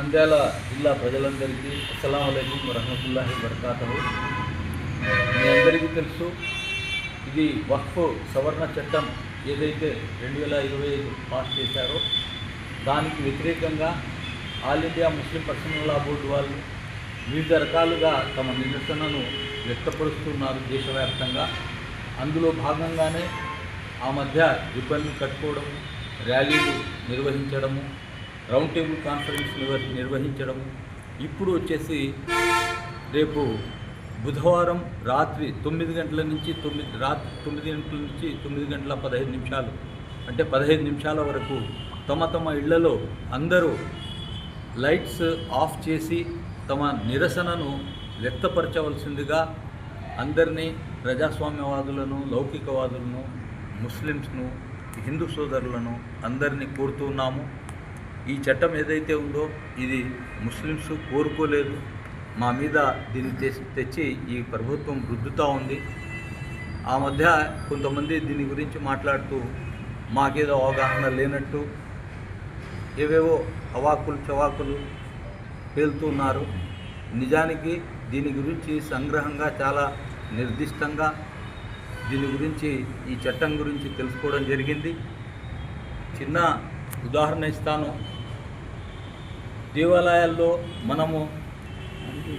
నంద్యాల జిల్లా ప్రజలందరికీ అస్సలం అయికం వరహమతుల్లాహి వరకాతహు మీ అందరికీ తెలుసు ఇది వక్ఫ్ సవరణ చట్టం ఏదైతే రెండు వేల ఇరవై ఐదు పాస్ చేశారో దానికి వ్యతిరేకంగా all India Muslim personal law board వాళ్ళు వివిధ రకాలుగా తమ నిరసనను వ్యక్తపరుస్తున్నారు దేశవ్యాప్తంగా. అందులో భాగంగానే ఆ మధ్య రిబ్బన్లు కట్టుకోవడము ర్యాలీలు నిర్వహించడము రౌండ్ టేబుల్ కాన్ఫరెన్స్ నిర్వహించడం ఇప్పుడు వచ్చేసి రేపు బుధవారం రాత్రి తొమ్మిది గంటల నుంచి తొమ్మిది రాత్రి తొమ్మిది గంటల నుంచి తొమ్మిది గంటల పదహైదు నిమిషాలు అంటే పదహైదు నిమిషాల వరకు తమ తమ ఇళ్ళలో అందరూ లైట్స్ ఆఫ్ చేసి తమ నిరసనను వ్యక్తపరచవలసిందిగా అందరినీ ప్రజాస్వామ్యవాదులను లౌకికవాదులను ముస్లిమ్స్ను హిందూ సోదరులను అందరినీ కోరుతున్నాము ఈ చట్టం ఏదైతే ఉందో ఇది ముస్లిమ్స్ కోరుకోలేదు. మా మీద దీన్ని తెచ్చి తెచ్చి ఈ ప్రభుత్వం రుద్దుతూ ఉంది. ఆ మధ్య కొంతమంది దీని గురించి మాట్లాడుతూ మాకేదో అవగాహన లేనట్టు ఏవేవో అవాకులు చవాకులు పేలుతున్నారు. నిజానికి దీని గురించి సంగ్రహంగా చాలా నిర్దిష్టంగా దీని గురించి ఈ చట్టం గురించి తెలుసుకోవడం జరిగింది. చిన్న ఉదాహరణ ఇస్తాను. దేవాలయాల్లో మనము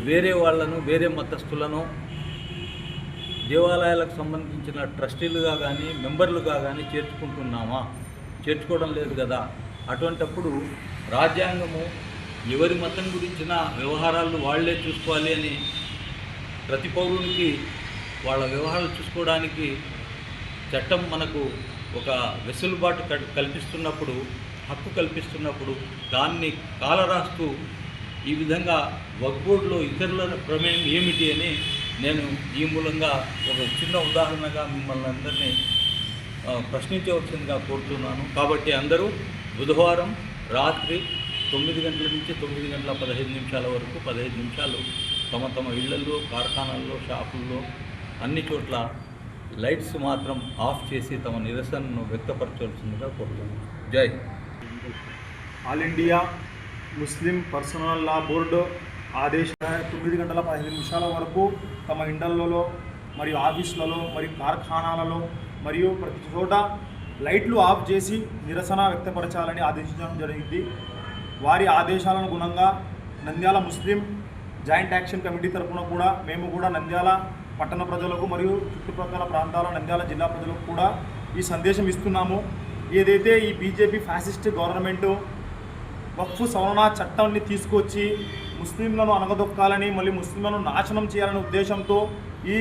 వేరే వాళ్ళను వేరే మతస్థులను దేవాలయాలకు సంబంధించిన ట్రస్టీలుగా కానీ మెంబర్లుగా కానీ చేర్చుకుంటున్నామా? చేర్చుకోవడం లేదు కదా. అటువంటప్పుడు రాజ్యాంగము ఎవరి మతం గురించిన వ్యవహారాలు వాళ్ళే చూసుకోవాలి అని ప్రతి పౌరునికి వాళ్ళ వ్యవహారాలు చూసుకోవడానికి చట్టం మనకు ఒక వెసులుబాటు కల్పిస్తున్నప్పుడు హక్కు కల్పిస్తున్నప్పుడు దాన్ని కాలరాస్తూ ఈ విధంగా వక్బోర్డులో ఇతరుల ప్రమేయం ఏమిటి అని నేను ఈ మూలంగా ఒక చిన్న ఉదాహరణగా మిమ్మల్ని అందరినీ ప్రశ్నించవలసిందిగా కోరుతున్నాను. కాబట్టి అందరూ బుధవారం రాత్రి తొమ్మిది గంటల నుంచి తొమ్మిది గంటల పదహైదు నిమిషాల వరకు పదహైదు నిమిషాలు తమ తమ ఇళ్ళల్లో కార్ఖానాల్లో షాపుల్లో అన్ని చోట్ల లైట్స్ మాత్రం ఆఫ్ చేసి తమ నిరసనను వ్యక్తపరచవలసిందిగా కోరుతున్నాను. జై all India Muslim personal law board ఆదేశ తొమ్మిది గంటల పదిహేను నిమిషాల వరకు తమ ఇండలలో మరియు ఆఫీసులలో మరియు కార్ఖానాలలో మరియు ప్రతి చోట లైట్లు ఆఫ్ చేసి నిరసన వ్యక్తపరచాలని ఆదేశించడం జరిగింది. వారి ఆదేశాలను గుణంగా Nandyal Muslim joint action committee తరఫున కూడా మేము కూడా నంద్యాల పట్టణ ప్రజలకు మరియు చుట్టుప్రక్కల ప్రాంతాల నంద్యాల జిల్లా ప్రజలకు కూడా ఈ సందేశం ఇస్తున్నాము. ఏదైతే ఈ బీజేపీ ఫ్యాసిస్ట్ గవర్నమెంటు వక్ఫ్ సవరణ చట్టాన్ని తీసుకొచ్చి ముస్లింలను అనగదొక్కాలని మళ్ళీ ముస్లింలను నాశనం చేయాలనే ఉద్దేశంతో ఈ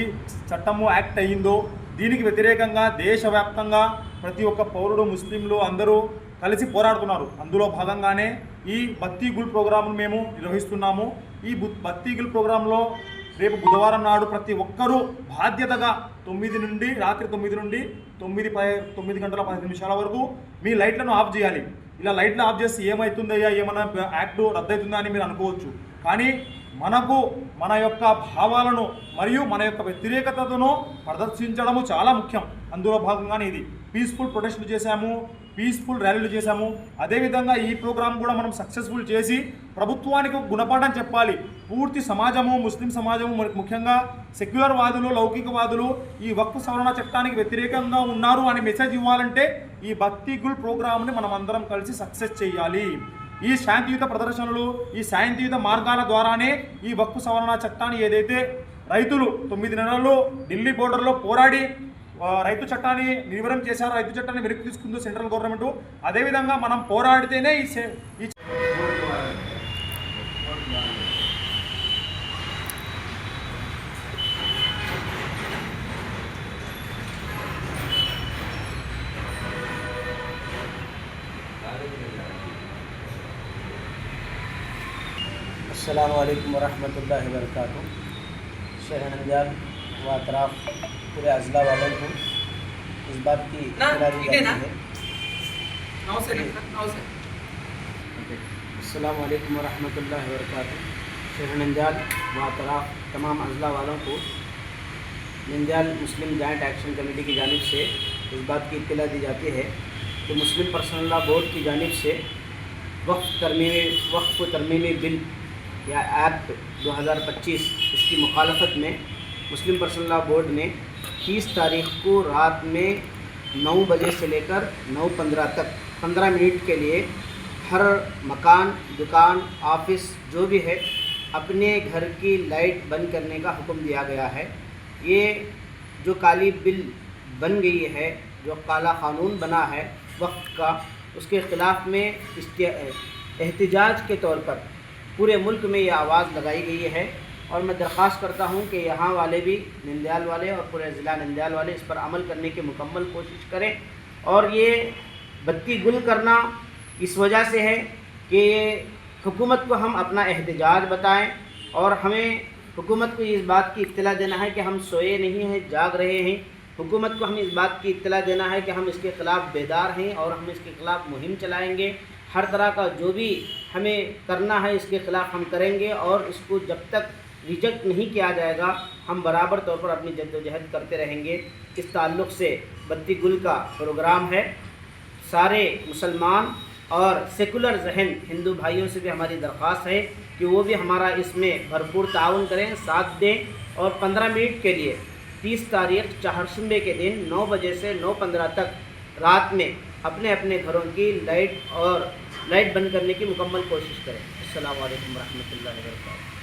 చట్టము యాక్ట్ అయ్యిందో దీనికి వ్యతిరేకంగా దేశవ్యాప్తంగా ప్రతి ఒక్క పౌరుడు ముస్లింలు అందరూ కలిసి పోరాడుతున్నారు. అందులో భాగంగానే ఈ బత్తీ గుల్ ప్రోగ్రాంను మేము నిర్వహిస్తున్నాము. ఈ బు గుల్ ప్రోగ్రాంలో రేపు బుధవారం నాడు ప్రతి ఒక్కరూ బాధ్యతగా తొమ్మిది నుండి రాత్రి తొమ్మిది నుండి తొమ్మిది పై తొమ్మిది గంటల పది నిమిషాల వరకు మీ లైట్లను ఆఫ్ చేయాలి. ఇలా లైట్లు ఆఫ్ చేస్తే ఏమవుతుందయ్యా ఏమైనా యాక్ట్ రద్దవుతుందా అని మీరు అనుకోవచ్చు. కానీ మనకు మన యొక్క భావాలను మరియు మన యొక్క వ్యతిరేకతను ప్రదర్శించడము చాలా ముఖ్యం. అందులో భాగంగానే ఇది. పీస్ఫుల్ ప్రొటెస్ట్లు చేశాము. పీస్ఫుల్ ర్యాలీలు చేశాము. అదేవిధంగా ఈ ప్రోగ్రాం కూడా మనం సక్సెస్ఫుల్ చేసి ప్రభుత్వానికి గుణపాఠం చెప్పాలి. పూర్తి సమాజము ముస్లిం సమాజము ముఖ్యంగా సెక్యులర్ వాదులు లౌకికవాదులు ఈ వక్ఫ్ సవరణ చట్టానికి వ్యతిరేకంగా ఉన్నారు అనే మెసేజ్ ఇవ్వాలంటే ఈ భక్తి గుల్ ప్రోగ్రామ్ని మనం అందరం కలిసి సక్సెస్ చేయాలి. ఈ శాంతియుత ప్రదర్శనలు ఈ శాంతియుత మార్గాల ద్వారానే ఈ వక్ఫ్ సవరణ చట్టాన్ని ఏదైతే రైతులు తొమ్మిది నెలలు ఢిల్లీ బోర్డర్లో పోరాడి రైతు చట్టాన్ని నిర్వహణ చేశారు? రైతు చట్టాన్ని వెనక్కి తీసుకుంది సెంట్రల్ గవర్నమెంట్? అదేవిధంగా మనం పోరాడితేనే ఈ وہ اطراف پورے اضلاع والوں کو اس بات کی اطلاع دی جاتی ہے۔ جی۔ السلام علیکم ورحمۃ اللہ وبرکاتہ۔ شہر ننجال و اطراف تمام اضلاع والوں کو ننجال مسلم جوائنٹ ایکشن کمیٹی کی جانب سے اس بات کی اطلاع دی جاتی ہے کہ مسلم پرسنل لا بورڈ کی جانب سے وقف ترمیمی وقف ترمیمی بل یا ایپ دو ہزار پچیس اس کی مخالفت میں مسلم پرسنل لاء بورڈ نے تیس تاریخ کو رات میں نو بجے سے لے کر نو پندرہ تک، پندرہ منٹ کے لیے ہر مکان، دکان، آفس، جو بھی ہے، اپنے گھر کی لائٹ بند کرنے کا حکم دیا گیا ہے۔ یہ جو کالی بل بن گئی ہے، جو کالا قانون بنا ہے وقت کا، اس کے خلاف میں احتجاج کے طور پر پورے ملک میں یہ آواز لگائی گئی ہے۔ اور میں درخواست کرتا ہوں کہ یہاں والے بھی نندیال والے اور پورے ضلع نندیال والے اس پر عمل کرنے کی مکمل کوشش کریں اور یہ بتی گل کرنا اس وجہ سے ہے کہ حکومت کو ہم اپنا احتجاج بتائیں اور ہمیں حکومت کو اس بات کی اطلاع دینا ہے کہ ہم سوئے نہیں ہیں، جاگ رہے ہیں۔ حکومت کو ہمیں اس بات کی اطلاع دینا ہے کہ ہم اس کے خلاف بیدار ہیں اور ہم اس کے خلاف مہم چلائیں گے۔ ہر طرح کا جو بھی ہمیں کرنا ہے اس کے خلاف ہم کریں گے اور اس کو جب تک ریجیکٹ نہیں کیا جائے گا، ہم برابر طور پر اپنی جد و جہد کرتے رہیں گے۔ اس تعلق سے بتی گل کا پروگرام ہے۔ سارے مسلمان اور سیکولر ذہن ہندو بھائیوں سے بھی ہماری درخواست ہے کہ وہ بھی ہمارا اس میں بھرپور تعاون کریں، ساتھ دیں۔ اور پندرہ منٹ کے لیے تیس تاریخ چہارشنبے کے دن نو بجے سے نو پندرہ تک رات میں اپنے اپنے گھروں کی لائٹ اور لائٹ بند کرنے کی مکمل کوشش کریں۔ السلام علیکم ورحمۃ اللہ وبرکاتہ۔